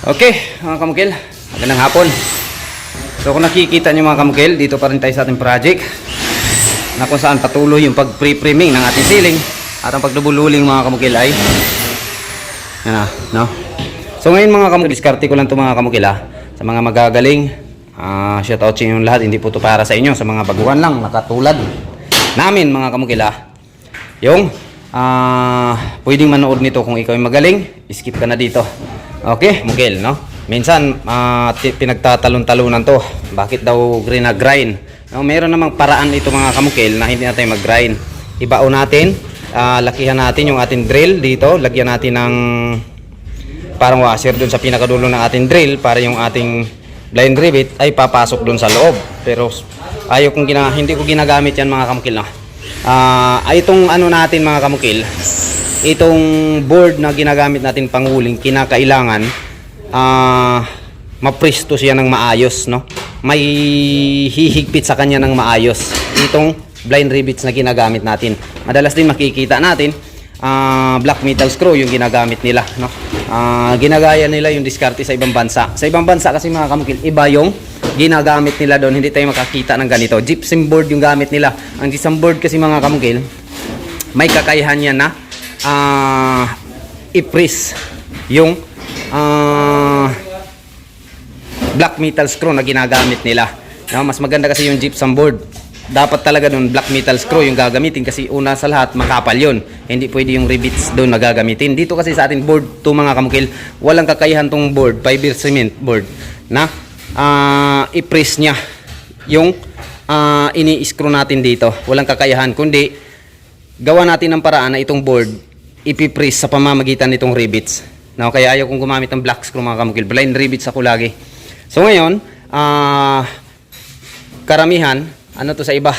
Okay, mga kamukil, magandang hapon. So kung nakikita niyo mga kamukil, dito pa rin tayo sa ating project na kung saan patuloy yung pag-pre-priming ng ating ceiling at ang pagdubululing mga kamukil ay yan na, no? So ngayon mga kamukil, diskarte ko lang ito mga kamukil ha, sa mga magagaling. Ah, shout out sa inyong lahat, hindi po ito para sa inyo, sa mga baguhan lang, nakatulad namin mga kamukil ha. Yung ah pwedeng manood nito kung ikaw ay magaling, skip ka na dito. Okay, mukil, no? Minsan ah, ti- pinagtatalon-talunan to. Bakit daw green na grind? No, meron namang paraan ito mga kamukil na hindi natin mag-grind. Ibao natin, ah, lakihan natin yung ating drill dito, lagyan natin ng parang washer dun sa pinakadulo ng ating drill para yung ating blind rivet ay papasok dun sa loob. Pero ayaw kong gina, hindi ko ginagamit yan mga kamukil no. Ah, ay itong ano natin mga kamukil, itong board na ginagamit natin panghuling kinakailangan ah mapresto siya ng maayos no. May hihigpit sa kanya ng maayos. Itong blind rivets na ginagamit natin. Madalas din makikita natin ah, black metal screw yung ginagamit nila no Ah, ginagaya nila yung diskarte sa ibang bansa sa ibang bansa kasi mga kamukil iba yung ginagamit nila doon hindi tayo makakita ng ganito gypsum board yung gamit nila ang gypsum board kasi mga kamukil may kakayahan yan na ah i-press yung ah, black metal screw na ginagamit nila. No, mas maganda kasi yung gypsum board. Dapat talaga doon black metal screw yung gagamitin kasi una sa lahat makapal yun. Hindi pwede yung rivets doon na gagamitin. Dito kasi sa ating board to mga kamukil, walang kakayahan tong board, fiber cement board na ah, i-press niya yung ah, ini-screw natin dito. Walang kakayahan kundi gawa natin ng paraan na itong board ipipress sa pamamagitan nitong rivets. No, kaya ayaw kong gumamit ng black screw mga kamukil. Blind rivets ako lagi. So ngayon, ah karamihan, ano to sa iba?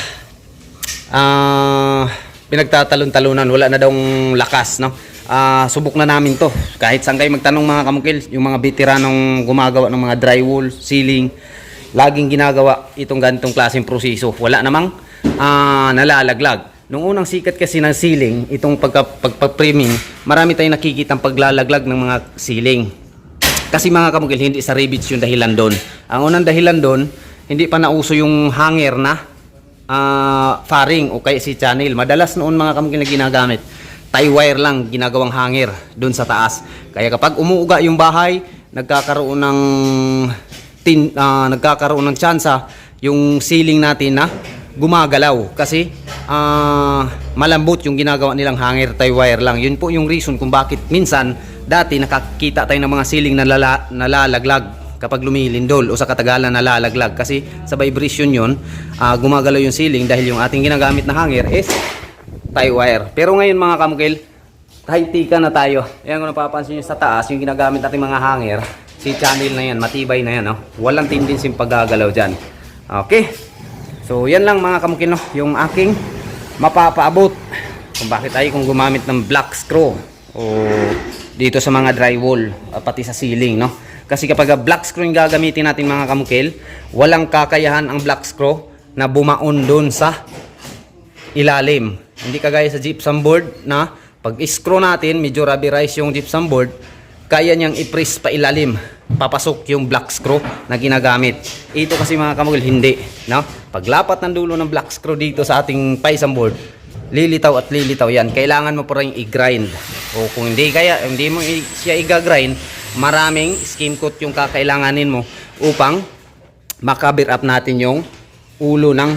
Ah pinagtatalon-talunan, wala na daw lakas, no? Ah subok na namin to. Kahit saan kayo magtanong mga kamukil, yung mga veteranong gumagawa ng mga drywall, ceiling, laging ginagawa itong ganitong klaseng proseso. Wala namang ah nalalaglag. Nung unang sikat kasi ng ceiling, itong pagka, pagpa-priming, marami tayong nakikitang paglalaglag ng mga ceiling. Kasi mga kamukil, hindi sa rivets yung dahilan doon. Ang unang dahilan doon, hindi pa nauso yung hanger na ah, faring o kaya si channel. Madalas noon mga kamukil na ginagamit, tie wire lang ginagawang hanger doon sa taas. Kaya kapag umuuga yung bahay, nagkakaroon ng tin, ah, nagkakaroon ng tsansa yung ceiling natin na gumagalaw kasi ah, malambot yung ginagawa nilang hanger tie wire lang. Yun po yung reason kung bakit minsan dati nakakita tayo ng mga ceiling na lala, nalalaglag kapag lumilindol o sa katagalan nalalaglag kasi sa vibration yun ah, gumagalaw yung ceiling dahil yung ating ginagamit na hanger is tie wire. Pero ngayon mga kamukil, kahit tika na tayo. Ayan kung napapansin nyo sa taas, yung ginagamit natin mga hanger, si channel na yan, matibay na yan. No? Walang tendency paggagalaw dyan. Okay. So yan lang mga kamukil, no? yung aking mapapaabot kung bakit tayo kung gumamit ng black screw o dito sa mga drywall at pati sa ceiling. No? Kasi kapag black screw yung gagamitin natin mga kamukil, walang kakayahan ang black screw na bumaon doon sa ilalim. Hindi kagaya sa gypsum board na pag screw natin, medyo rubberized yung gypsum board, kaya niyang i-press pa ilalim. Papasok yung black screw na ginagamit. Ito kasi mga kamugil, hindi. No? Paglapat ng dulo ng black screw dito sa ating paisang board, lilitaw at lilitaw yan. Kailangan mo pa rin i-grind. O kung hindi kaya, hindi mo siya i-grind, maraming skim coat yung kakailanganin mo upang makabir up natin yung ulo ng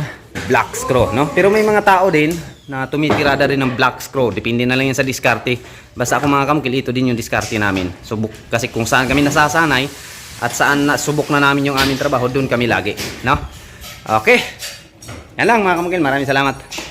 black screw, no? Pero may mga tao din na tumitirada rin ng black screw. Depende na lang yan sa diskarte. Basta ako mga kamukil, ito din yung diskarte namin. Subok, kasi kung saan kami nasasanay at saan na, subok na namin yung aming trabaho, doon kami lagi, no? Okay. Yan lang mga kamukil, maraming salamat.